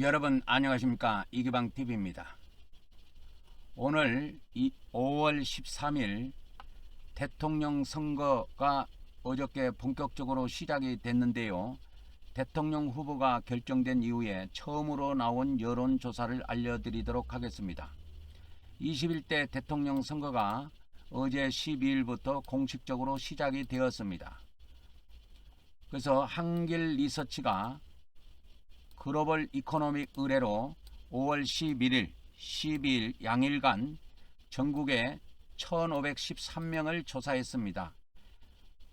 여러분 안녕하십니까 이기방 TV입니다. 오늘 이 5월 13일 대통령 선거가 어저께 본격적으로 시작이 됐는데요. 대통령 후보가 결정된 이후에 처음으로 나온 여론조사를 알려드리도록 하겠습니다. 21대 대통령 선거가 어제 12일부터 공식적으로 시작이 되었습니다. 그래서 한길 리서치가 글로벌 이코노믹 의뢰로 5월 11일, 12일 양일간 전국에 1513명을 조사했습니다.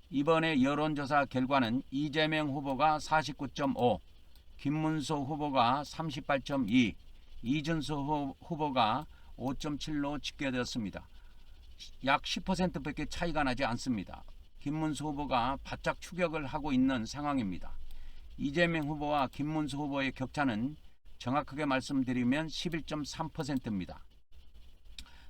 이번에 여론조사 결과는 이재명 후보가 49.5, 김문수 후보가 38.2, 이준수 후- 후보가 5.7로 집계되었습니다. 약 10%밖에 차이가 나지 않습니다. 김문수 후보가 바짝 추격을 하고 있는 상황입니다. 이재명 후보와 김문수 후보의 격차는 정확하게 말씀드리면 11.3%입니다.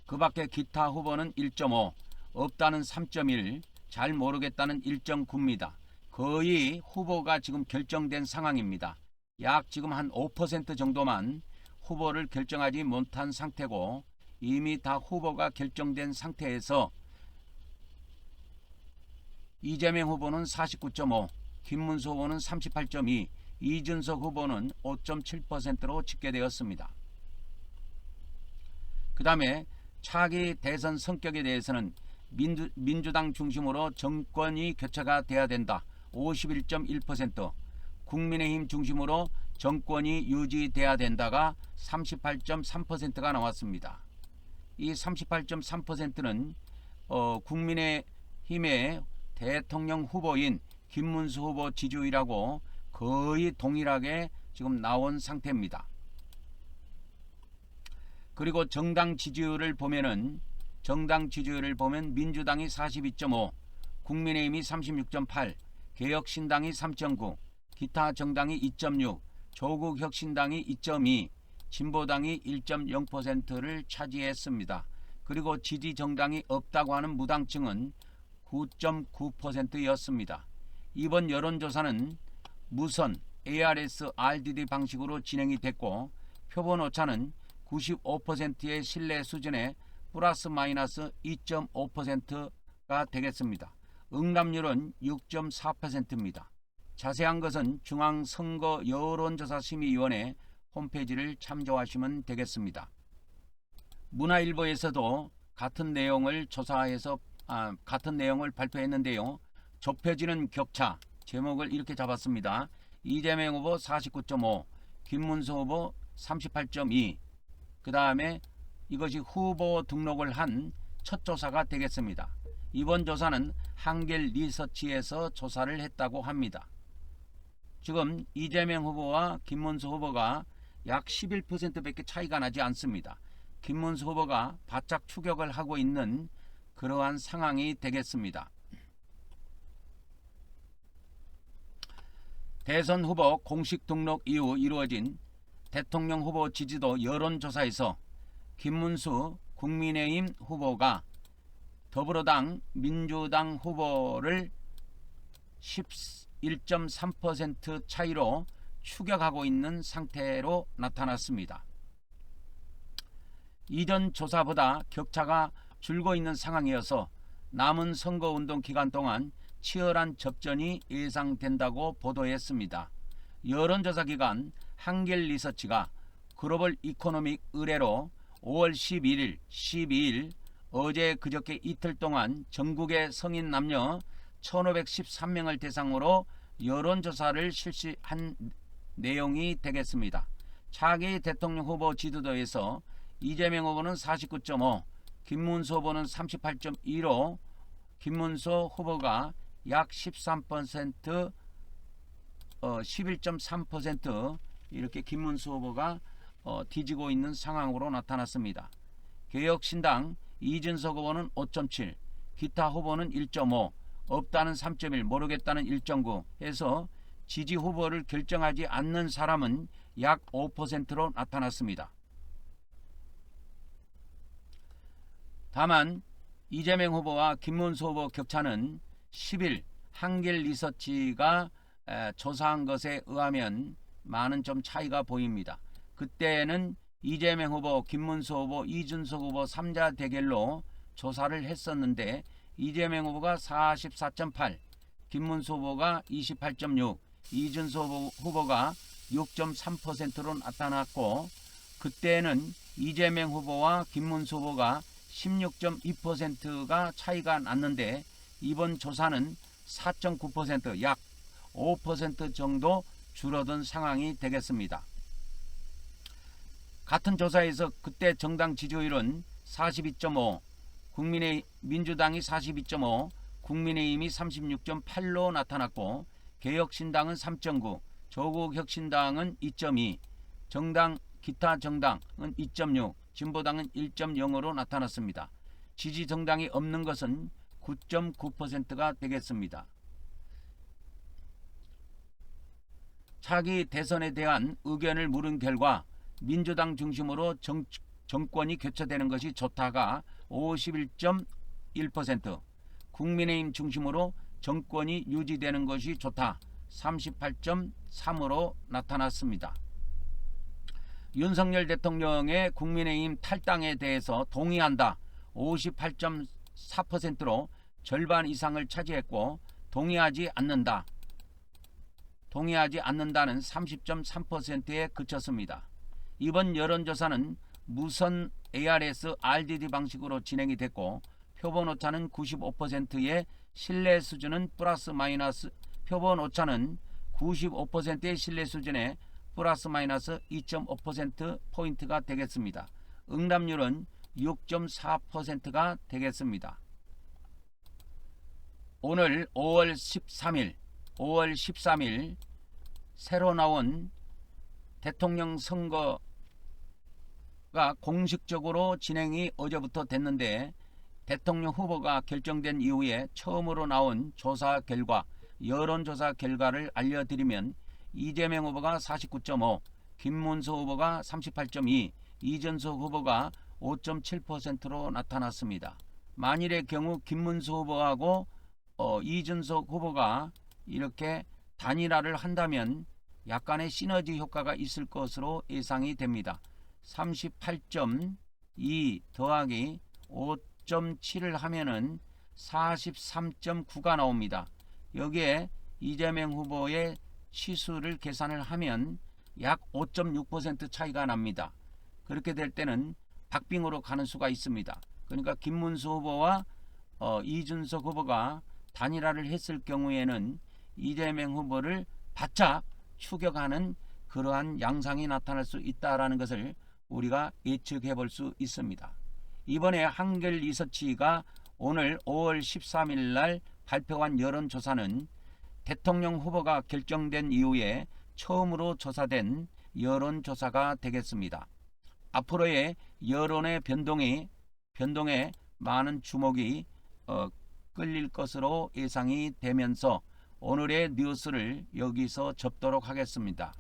그 밖에 기타 후보는 1.5, 없다는 3.1, 잘 모르겠다는 1.9입니다. 거의 후보가 지금 결정된 상황입니다. 약 지금 한 5% 정도만 후보를 결정하지 못한 상태고 이미 다 후보가 결정된 상태에서 이재명 후보는 49.5, 김문수 후보는 38.2, 이준석 후보는 5.7%로 집계되었습니다. 그 다음에 차기 대선 성격에 대해서는 민주, 민주당 중심으로 정권이 교체가 돼야 된다. 51.1%, 국민의힘 중심으로 정권이 유지돼야 된다가 38.3%가 나왔습니다. 이 38.3%는 어, 국민의힘의 대통령 후보인 김문수 후보 지지율하고 거의 동일하게 지금 나온 상태입니다. 그리고 정당 지지율을 보면은 정당 지지율을 보면 민주당이 42.5, 국민의힘이 36.8, 개혁신당이 3.9, 기타 정당이 2.6, 조국혁신당이 2.2, 진보당이 1.0%를 차지했습니다. 그리고 지지 정당이 없다고 하는 무당층은 9.9%였습니다. 이번 여론조사는 무선 ARS RDD 방식으로 진행이 됐고 표본 오차는 95%의 신뢰 수준에 플러스 마이너스 2.5%가 되겠습니다. 응답률은 6.4%입니다. 자세한 것은 중앙선거 여론조사심의위원회 홈페이지를 참조하시면 되겠습니다. 문화일보에서도 같은 내용을 조사해서 아, 같은 내용을 발표했는데요. 좁혀지는 격차 제목을 이렇게 잡았습니다. 이재명 후보 49.5, 김문수 후보 38.2. 그 다음에 이것이 후보 등록을 한 첫 조사가 되겠습니다. 이번 조사는 한길 리서치에서 조사를 했다고 합니다. 지금 이재명 후보와 김문수 후보가 약 11%밖에 차이가 나지 않습니다. 김문수 후보가 바짝 추격을 하고 있는 그러한 상황이 되겠습니다. 대선 후보 공식 등록 이후 이루어진 대통령 후보 지지도 여론조사에서 김문수 국민의힘 후보가 더불어당 민주당 후보를 11.3% 차이로 추격하고 있는 상태로 나타났습니다. 이전 조사보다 격차가 줄고 있는 상황이어서 남은 선거운동 기간 동안 치열한 접전이 예상된다고 보도했습니다. 여론조사 기관 한길 리서치가 글로벌 이코노믹 의뢰로 5월 11일, 12일 어제 그저께 이틀 동안 전국의 성인 남녀 1513명을 대상으로 여론조사를 실시한 내용이 되겠습니다. 차기 대통령 후보 지도도에서 이재명 후보는 49.5, 김문수 후보는 38.2로 김문수 후보가 약 13% 어, 11.3% 이렇게 김문수 후보가 어, 뒤지고 있는 상황으로 나타났습니다. 개혁신당 이준석 후보는 5.7, 기타 후보는 1.5, 없다는 3.1, 모르겠다는 1.9 해서 지지 후보를 결정하지 않는 사람은 약 5%로 나타났습니다. 다만 이재명 후보와 김문수 후보 격차는 10일 한길 리서치가 에, 조사한 것에 의하면 많은 좀 차이가 보입니다. 그때는 이재명 후보, 김문수 후보, 이준석 후보 3자 대결로 조사를 했었는데 이재명 후보가 44.8, 김문수 후보가 28.6, 이준석 후보- 후보가 6.3%로 나타났고 그때는 이재명 후보와 김문수 후보가 16.2%가 차이가 났는데 이번 조사는 4.9%약 5% 정도 줄어든 상황이 되겠습니다. 같은 조사에서 그때 정당 지지율은 42.5, 국민의 민주당이 42.5, 국민의힘이 36.8로 나타났고 개혁신당은 3.9, 조국혁신당은 2.2, 정당 기타 정당은 2.6, 진보당은 1.0으로 나타났습니다. 지지 정당이 없는 것은 9.9%가 되겠습니다. 차기 대선에 대한 의견을 물은 결과 민주당 중심으로 정, 정권이 교체되는 것이 좋다가 51.1%, 국민의힘 중심으로 정권이 유지되는 것이 좋다 38.3으로 나타났습니다. 윤석열 대통령의 국민의힘 탈당에 대해서 동의한다 58.4%로 절반 이상을 차지했고 동의하지 않는다 동의하지 않는다는 30.3%에 그쳤습니다. 이번 여론조사는 무선 ARS RDD 방식으로 진행이 됐고 표본 오차는 95%의 신뢰 수준은 플러스 마이너스 표본 오차는 95%의 신뢰 수준의 플러스 마이너스 2.5% 포인트가 되겠습니다. 응답률은 6.4%가 되겠습니다. 오늘 5월 13일, 5월 13일 새로 나온 대통령 선거가 공식적으로 진행이 어제부터 됐는데 대통령 후보가 결정된 이후에 처음으로 나온 조사 결과 여론조사 결과를 알려드리면 이재명 후보가 49.5, 김문수 후보가 38.2, 이준석 후보가 5.7%로 나타났습니다. 만일의 경우 김문수 후보하고 어, 이준석 후보가 이렇게 단일화를 한다면 약간의 시너지 효과가 있을 것으로 예상이 됩니다. 38.2 더하기 5.7을 하면은 43.9가 나옵니다. 여기에 이재명 후보의 치수를 계산을 하면 약 5.6% 차이가 납니다. 그렇게 될 때는 박빙으로 가는 수가 있습니다. 그러니까 김문수 후보와 어, 이준석 후보가 단일화를 했을 경우에는 이재명 후보를 바짝 추격하는 그러한 양상이 나타날 수 있다라는 것을 우리가 예측해 볼 수 있습니다. 이번에 한결 리서치가 오늘 5월 13일 날 발표한 여론조사는 대통령 후보가 결정된 이후에 처음으로 조사된 여론조사가 되겠습니다. 앞으로의 여론의 변동이 변동에 많은 주목이 어, 끌릴 것으로 예상이 되면서 오늘의 뉴스를 여기서 접도록 하겠습니다.